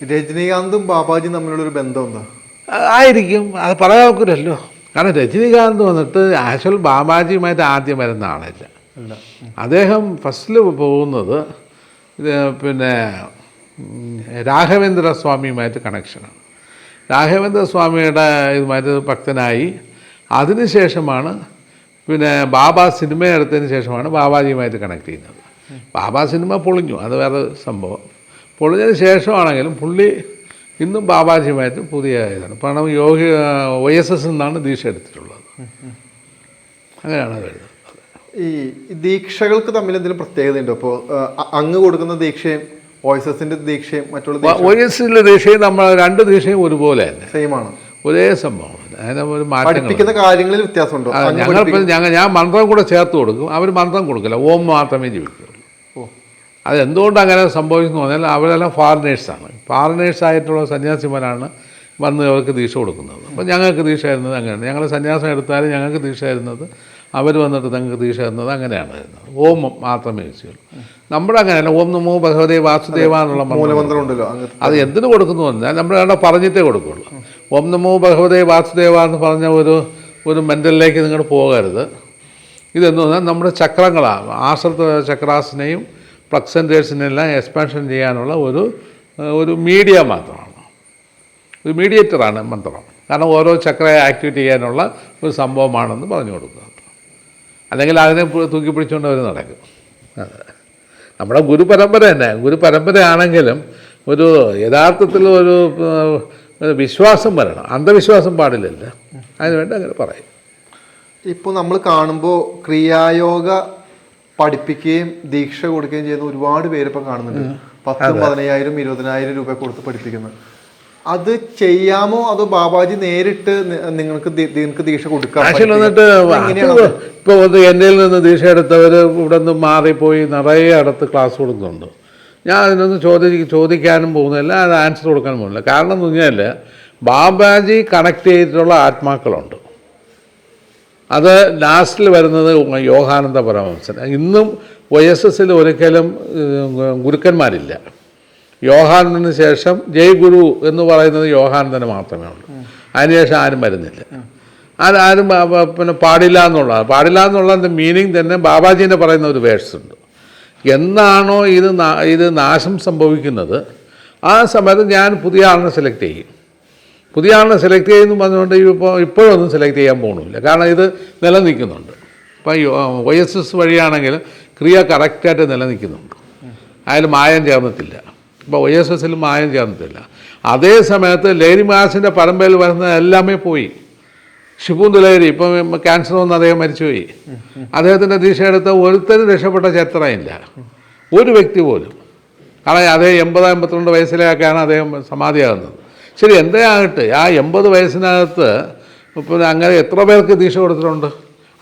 രജനീകാന്തും ബാബാജിയും തമ്മിലുള്ള ഒരു ബന്ധം എന്താ ആയിരിക്കും. അത് പറയാൻ ഒക്കില്ലല്ലോ കാരണം രജനീകാന്ത് വന്നിട്ട് ആക്ച്വൽ ബാബാജിയുമായിട്ട് ആദ്യം വരുന്ന ആളല്ല. അദ്ദേഹം ഫസ്റ്റിൽ പോകുന്നത് ഇത് പിന്നെ രാഘവേന്ദ്ര സ്വാമിയുമായിട്ട് കണക്ഷനാണ് രാഘവേന്ദ്ര സ്വാമിയുടെ ഇതുമായിട്ട് ഭക്തനായി. അതിനുശേഷമാണ് പിന്നെ ബാബ സിനിമ എടുത്തതിന് ശേഷമാണ് ബാബാജിയുമായിട്ട് കണക്ട് ചെയ്യുന്നത്. ബാബ സിനിമ പൊളിഞ്ഞു. അത് വേറെ സംഭവം. പൊളിഞ്ഞതിന് ശേഷമാണെങ്കിലും പുള്ളി ഇന്നും ബാബാജിയുമായിട്ട് പുതിയ ഇതാണ് പണം യോഗി ഒ എസ് എസ് നിന്നാണ് ദീക്ഷ എടുത്തിട്ടുള്ളത്. അങ്ങനെയാണ് വരുന്നത്. ഈ ദീക്ഷകൾക്ക് തമ്മിൽ എന്തെങ്കിലും പ്രത്യേകത ഉണ്ടോ അപ്പോൾ അങ്ങ് കൊടുക്കുന്ന ദീക്ഷയും ഒ എസ് എസിന്റെ ദീക്ഷയും മറ്റുള്ള ഒ എസിന്റെ ദീക്ഷയും നമ്മൾ രണ്ട് ദീക്ഷയും ഒരുപോലെ തന്നെ. സെയിം ആണ് ഒരേ സംഭവം അതിന് ഒരു പഠിപ്പിക്കുന്ന കാര്യങ്ങളിൽ വ്യത്യാസമുണ്ടോ? ഞങ്ങൾ ഞങ്ങൾ ഞാൻ മന്ത്രം കൂടെ ചേർത്ത് കൊടുക്കും. അവർ മന്ത്രം കൊടുക്കില്ല. ഓം മാത്രമേ ജീവിക്കുള്ളൂ ഓ അതെന്തുകൊണ്ട് അങ്ങനെ സംഭവിക്കുന്നു പറഞ്ഞാൽ അവരെല്ലാം ഫോറിനേഴ്സാണ് ഫോറിനേഴ്സ് ആയിട്ടുള്ള സന്യാസിമാരാണ് വന്ന് അവർക്ക് ദീക്ഷ കൊടുക്കുന്നത്. അപ്പോൾ ഞങ്ങൾക്ക് ദീക്ഷ തരുന്നത് അങ്ങനെയാണ്. ഞങ്ങൾ സന്യാസം എടുത്താലും ഞങ്ങൾക്ക് ദീക്ഷ തരുന്നത് അവർ വന്നിട്ട് ഞങ്ങൾക്ക് ദീക്ഷ തരുന്നത് അങ്ങനെയാണ് തരുന്നത്. ഓം മാത്രമേ വെച്ചുള്ളൂ നമ്മുടെ അങ്ങനെയല്ല. ഓം നമോ ഭഗവതേ വാസുദേവ എന്നുള്ള മൂലമന്ത്രം ഉണ്ടല്ലോ അത് എന്തിനു കൊടുക്കുന്നു പറഞ്ഞാൽ നമ്മൾ അവിടെ പറഞ്ഞിട്ടേ കൊടുക്കുള്ളൂ. ഓം നമോ ഭഗവതേ വാസുദേവ എന്ന് പറഞ്ഞ ഒരു ഒരു മെന്റലിലേക്ക് നിങ്ങൾ പോകരുത്. ഇതെന്ന് പറഞ്ഞാൽ നമ്മുടെ ചക്രങ്ങളാണ് ആശ്രിത ചക്രാസിനെയും പ്ലക്സന്റേഴ്സിനെല്ലാം എക്സ്പാൻഷൻ ചെയ്യാനുള്ള ഒരു ഒരു മീഡിയ മാത്രമാണ്. ഒരു മീഡിയേറ്ററാണ് മന്ത്രം. കാരണം ഓരോ ചക്രയെ ആക്ടിവേറ്റ് ചെയ്യാനുള്ള ഒരു സംഭവമാണെന്ന് പറഞ്ഞു കൊടുക്കുക അല്ലെങ്കിൽ അതിനെ തൂക്കി പിടിച്ചുകൊണ്ട് അവർ നടക്കും. നമ്മുടെ ഗുരുപരമ്പര തന്നെ. ഗുരു പരമ്പരയാണെങ്കിലും ഒരു യഥാർത്ഥത്തിൽ ഒരു വിശ്വാസം വരണം. അന്ധവിശ്വാസം പാടില്ലല്ലോ. അതിനുവേണ്ടി അങ്ങനെ പറയും. ഇപ്പോൾ നമ്മൾ കാണുമ്പോൾ ക്രിയായോഗ പഠിപ്പിക്കുകയും ദീക്ഷ കൊടുക്കുകയും ചെയ്യുന്ന ഒരുപാട് പേര് ഇപ്പം കാണുന്നുണ്ട് പത്തും പതിനയ്യായിരം ഇരുപതിനായിരം രൂപ കൊടുത്ത് പഠിപ്പിക്കുന്നത് അത് ചെയ്യാമോ അതോ ബാബാജി നേരിട്ട് നിങ്ങൾക്ക് നിങ്ങൾക്ക് ദീക്ഷ കൊടുക്കാം എങ്ങനെയാണ് ഇപ്പോൾ എന്റെ നിന്ന് ദീക്ഷ എടുത്തവർ ഇവിടെ നിന്ന് മാറിപ്പോയി നിറയെ അടുത്ത് ക്ലാസ് കൊടുക്കുന്നുണ്ട്. ഞാൻ അതിനൊന്നും ചോദി ചോദിക്കാനും പോകുന്നില്ല അത് ആൻസർ കൊടുക്കാനും പോകുന്നില്ല. കാരണം എന്ന് പറഞ്ഞാൽ ബാബാജി കണക്ട് ചെയ്തിട്ടുള്ള ആത്മാക്കളുണ്ട്. അത് ലാസ്റ്റിൽ വരുന്നത് യോഗാനന്ദ പരമഹംസൻ. ഇന്നും ഒ എസ് എസിൽ ഒരിക്കലും ഗുരുക്കന്മാരില്ല. യോഹാനന്ദന് ശേഷം ജയ് ഗുരു എന്ന് പറയുന്നത് യോഹാനന്ദന് മാത്രമേ ഉള്ളൂ. അതിനുശേഷം ആരും വരുന്നില്ല. ആരും പിന്നെ പാടില്ല എന്നുള്ളത് പാടില്ല എന്നുള്ളതിന്റെ മീനിങ് തന്നെ ബാബാജീന്റെ പറയുന്ന ഒരു വേഴ്സ് ഉണ്ട്. എന്നാണോ ഇത് ഇത് നാശം സംഭവിക്കുന്നത്? ആ സമയത്ത് ഞാൻ പുതിയ ആളിനെ സെലക്ട് ചെയ്യും. പുതിയ ആളിനെ സെലക്ട് ചെയ്യുന്നു പറഞ്ഞുകൊണ്ട് ഇപ്പോൾ ഇപ്പോഴൊന്നും സെലക്ട് ചെയ്യാൻ പോകുന്നില്ല കാരണം ഇത് നിലനിൽക്കുന്നുണ്ട്. ഇപ്പം ഒ എസ് എസ് വഴിയാണെങ്കിൽ ക്രിയ കറക്റ്റായിട്ട് നിലനിൽക്കുന്നുണ്ട്. അതിൽ മായം ചേർന്നിട്ടില്ല. ഇപ്പോൾ ഒ എസ് എസിൽ മായം ചേർന്നിട്ടില്ല. അതേ സമയത്ത് ലേരി മാസിന്റെ പരമ്പരയിൽ വരുന്ന എല്ലാമേ പോയി. ഷിബു ദുലേരി ഇപ്പം ക്യാൻസർ വന്ന് അദ്ദേഹം മരിച്ചുപോയി. അദ്ദേഹത്തിന്റെ ദീക്ഷ എടുത്ത ഒരുത്തരും രക്ഷപ്പെട്ട ചരിത്രമില്ല. ഒരു വ്യക്തി പോലും. കാരണം അതേ എൺപത് എൺപത്തിരണ്ട് വയസ്സിലേക്കാണ് അദ്ദേഹം സമാധിയാകുന്നത്. ശരി എന്തേ ആകട്ടെ ആ എൺപത് വയസ്സിനകത്ത് പിന്നെ അങ്ങനെ എത്ര പേർക്ക് ദീക്ഷ കൊടുത്തിട്ടുണ്ട്?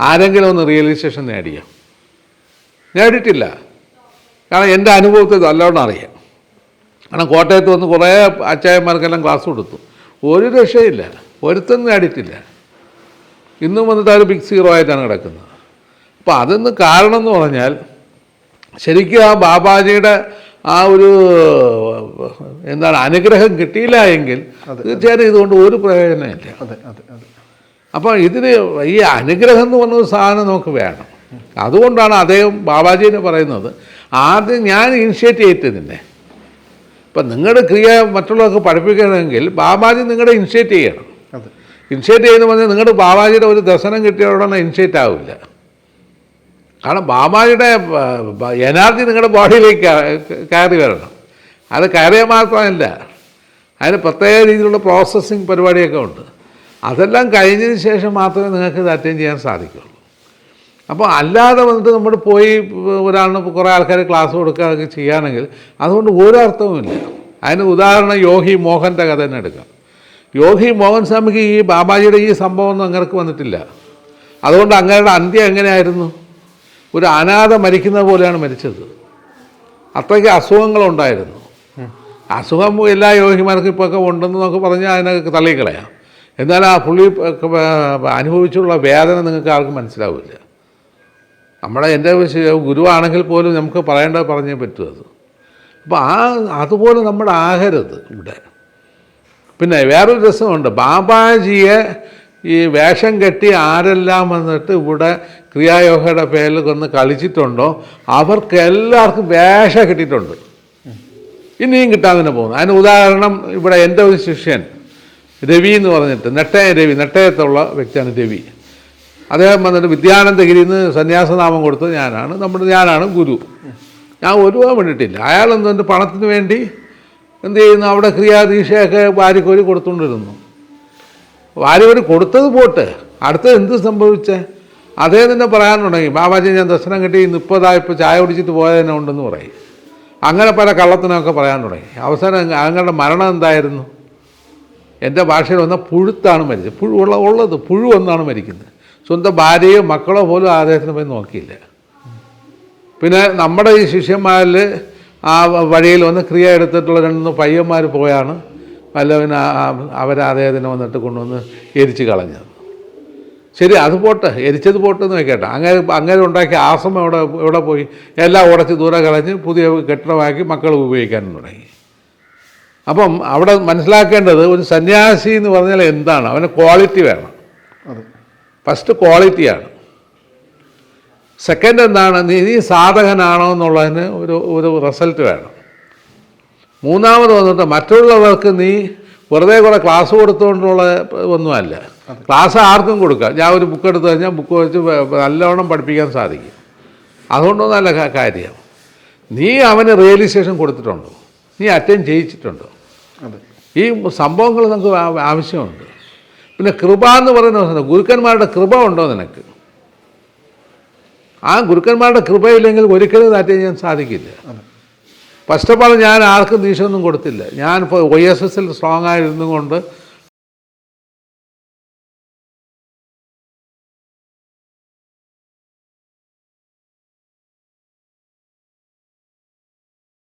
ആരെങ്കിലും ഒന്ന് റിയലൈസേഷൻ നേടിയോ? നേടിയിട്ടില്ല. കാരണം എന്റെ അനുഭവത്തിൽ നല്ലോണം അറിയാം. കാരണം കോട്ടയത്ത് വന്ന് കുറേ അച്ചായന്മാർക്കെല്ലാം ക്ലാസ് കൊടുത്തു. ഒരു രക്ഷയില്ല ഒരുത്തും നേടിയിട്ടില്ല. ഇന്നും വന്നിട്ട് അവർ ബിഗ് സീറോ ആയിട്ടാണ് കിടക്കുന്നത്. അപ്പോൾ അതൊന്ന് കാരണം എന്ന് പറഞ്ഞാൽ ശരിക്കും ആ ബാബാജിയുടെ ആ ഒരു എന്താണ് അനുഗ്രഹം കിട്ടിയില്ല എങ്കിൽ തീർച്ചയായിട്ടും ഇതുകൊണ്ട് ഒരു പ്രയോജനമില്ല അതെ അതെ അതെ. അപ്പോൾ ഇതിന് ഈ അനുഗ്രഹം എന്ന് പറഞ്ഞ ഒരു സാധനം നമുക്ക് വേണം. അതുകൊണ്ടാണ് അദ്ദേഹം ബാബാജീനെ പറയുന്നത് ആദ്യം ഞാൻ ഇനിഷ്യേറ്റ് ചെയ്തിട്ട് നിന്നെ. ഇപ്പം നിങ്ങളുടെ ക്രിയ മറ്റുള്ളവർക്ക് പഠിപ്പിക്കണമെങ്കിൽ ബാബാജി നിങ്ങളുടെ ഇനിഷ്യേറ്റ് ചെയ്യണം. ഇനിഷ്യേറ്റ് ചെയ്യുന്ന പറഞ്ഞാൽ നിങ്ങളുടെ ബാബാജിയുടെ ഒരു ദർശനം കിട്ടിയ ഉടനെ ഇനിഷ്യേറ്റ് ആവില്ല. കാരണം ബാബാജിയുടെ എനർജി നിങ്ങളുടെ ബോഡിയിലേക്ക് കയ- കയറി വരണം. അത് കയറിയാൽ മാത്രമല്ല അതിന് പ്രത്യേക രീതിയിലുള്ള പ്രോസസ്സിങ് പരിപാടിയൊക്കെ ഉണ്ട്. അതെല്ലാം കഴിഞ്ഞതിന് ശേഷം മാത്രമേ നിങ്ങൾക്ക് ഇത് അറ്റൻഡ് ചെയ്യാൻ സാധിക്കുള്ളൂ. അപ്പോൾ അല്ലാതെ വന്നിട്ട് നമ്മൾ പോയി ഒരാളിന് കുറേ ആൾക്കാർ ക്ലാസ് കൊടുക്കുകയൊക്കെ ചെയ്യുകയാണെങ്കിൽ അതുകൊണ്ട് ഒരു അർത്ഥവുമില്ല അതിന് ഉദാഹരണം യോഗി മോഹന്റെ കഥ തന്നെ എടുക്കാം. യോഗി മോഹൻ സ്വാമിക്ക് ഈ ബാബാജിയുടെ ഈ സംഭവമൊന്നും അങ്ങനെ വന്നിട്ടില്ല. അതുകൊണ്ട് അങ്ങയുടെ അന്ത്യം എങ്ങനെയായിരുന്നു? ഒരു അനാഥ മരിക്കുന്നത് പോലെയാണ് മരിച്ചത്. അത്രയ്ക്ക് അസുഖങ്ങളുണ്ടായിരുന്നു. അസുഖം എല്ലാ യോഗിമാർക്കും ഇപ്പോൾ ഒക്കെ ഉണ്ടെന്ന് നമുക്ക് പറഞ്ഞാൽ അതിനൊക്കെ തള്ളിക്കളയാം. എന്നാൽ ആ പുള്ളി അനുഭവിച്ചുള്ള വേദന നിങ്ങൾക്ക് ആർക്കും മനസ്സിലാവില്ല. നമ്മുടെ എന്റെ ഗുരുവാണെങ്കിൽ പോലും നമുക്ക് പറയേണ്ടത് പറഞ്ഞേ പറ്റൂ അത്. അപ്പോൾ ആ അതുപോലെ നമ്മൾ ആകരുത് ഇവിടെ. പിന്നെ വേറൊരു രസമുണ്ട്. ബാബാജിയെ ഈ വേഷം കെട്ടി ആരെല്ലാം വന്നിട്ട് ഇവിടെ ക്രിയായോഗയുടെ പേരിൽ കൊന്ന് കളിച്ചിട്ടുണ്ടോ? അവർക്ക് എല്ലാവർക്കും വേഷം കിട്ടിയിട്ടുണ്ട്. ഇനിയും കിട്ടാൻ തന്നെ പോകുന്നു. അതിന് ഉദാഹരണം ഇവിടെ എന്റെ ഒരു ശിഷ്യൻ രവി എന്ന് പറഞ്ഞിട്ട് നെട്ടയ രവി നെട്ടയത്തുള്ള വ്യക്തിയാണ് രവി. അദ്ദേഹം വന്നിട്ട് വിദ്യാനന്ദഗിരിയിൽ നിന്ന് സന്യാസനാമം കൊടുത്തത് ഞാനാണ്. നമ്മുടെ ഞാനാണ് ഗുരു. ഞാൻ ഒരു രൂപ വേണ്ടിയിട്ടില്ല. അയാൾ എന്തുകൊണ്ട് പണത്തിന് വേണ്ടി എന്ത് ചെയ്യുന്നു? അവിടെ ക്രിയാദീക്ഷയൊക്കെ വാരിക്കോരി കൊടുത്തുകൊണ്ടിരുന്നു. വാരിക്കോരി കൊടുത്തത് പോട്ട്. അടുത്തത് എന്ത് സംഭവിച്ചേ? അദ്ദേഹം തന്നെ പറയാൻ തുടങ്ങി ബാബാജി ഞാൻ ദർശനം കിട്ടി ഇപ്പോഴായപ്പോൾ ചായ കുടിച്ചിട്ട് പോയതന്നെ ഉണ്ടെന്ന് പറയും. അങ്ങനെ പല കള്ളത്തിനൊക്കെ പറയാൻ തുടങ്ങി. അവസാനം അങ്ങയുടെ മരണം എന്തായിരുന്നു? എന്റെ ഭാഷയിൽ വന്ന പുഴുത്താണ് മരിച്ചത്. പുഴു ഉള്ള ഉള്ളത് പുഴു ഒന്നാണ് മരിക്കുന്നത്. സ്വന്തം ഭാര്യയോ മക്കളോ പോലും അദ്ദേഹത്തിന് പോയി നോക്കിയില്ല. പിന്നെ നമ്മുടെ ഈ ശിഷ്യന്മാരിൽ ആ വഴിയിൽ വന്ന് ക്രിയ എടുത്തിട്ടുള്ള രണ്ട് പയ്യന്മാർ പോയാണ്. വല്ലവന് അവർ അദ്ദേഹത്തിനെ വന്നിട്ട് കൊണ്ടുവന്ന് എരിച്ച് കളഞ്ഞത്. ശരി അത് പോട്ടെ എരിച്ചത് പോട്ടെ എന്ന് വെക്കട്ടെ അങ്ങനെ അങ്ങനെ ഉണ്ടാക്കിയ ആസം എവിടെ എവിടെ പോയി? എല്ലാം ഉടച്ച് ദൂരെ കളഞ്ഞ് പുതിയ കെട്ടിടമാക്കി മക്കൾ ഉപയോഗിക്കാൻ തുടങ്ങി. അപ്പം അവിടെ മനസ്സിലാക്കേണ്ടത് ഒരു സന്യാസി എന്ന് പറഞ്ഞാൽ എന്താണ്? അവന് ക്വാളിറ്റി വേണം. അത്. ഫസ്റ്റ് ക്വാളിറ്റിയാണ് സെക്കൻഡ് എന്താണ്? നീ നീ സാധകനാണോ എന്നുള്ളതിന് ഒരു ഒരു റിസൾട്ട് വേണം. മൂന്നാമത് വന്നിട്ട് മറ്റുള്ളവർക്ക് നീ വെറുതെ കുറേ ക്ലാസ് കൊടുത്തുകൊണ്ടുള്ള ഒന്നുമല്ല. ക്ലാസ് ആർക്കും കൊടുക്കാം ഞാൻ ഒരു ബുക്ക് എടുത്തു കഴിഞ്ഞാൽ ബുക്ക് വെച്ച് നല്ലവണ്ണം പഠിപ്പിക്കാൻ സാധിക്കും. അതുകൊണ്ട് നല്ല കാര്യമാണ് നീ അവന് റിയലൈസേഷൻ കൊടുത്തിട്ടുണ്ടോ? നീ അറ്റൻഡ് ചെയ്യിച്ചിട്ടുണ്ടോ? ഈ സംഭവങ്ങൾ നമുക്ക് ആവശ്യമുണ്ട്. പിന്നെ കൃപ എന്ന് പറയുന്ന ഗുരുക്കന്മാരുടെ കൃപ ഉണ്ടോ നിനക്ക്? ആ ഗുരുക്കന്മാരുടെ കൃപയില്ലെങ്കിൽ ഒരിക്കലും ഇത് അറ്റൻഡ് ചെയ്യാൻ സാധിക്കില്ല. ഫസ്റ്റ് ഓഫ് ഓൾ ഞാൻ ആർക്കും ദീക്ഷയൊന്നും കൊടുത്തില്ല. ഞാൻ ഇപ്പോൾ ഒ എസ് എസിൽ സ്ട്രോങ് ആയിരുന്നു കൊണ്ട്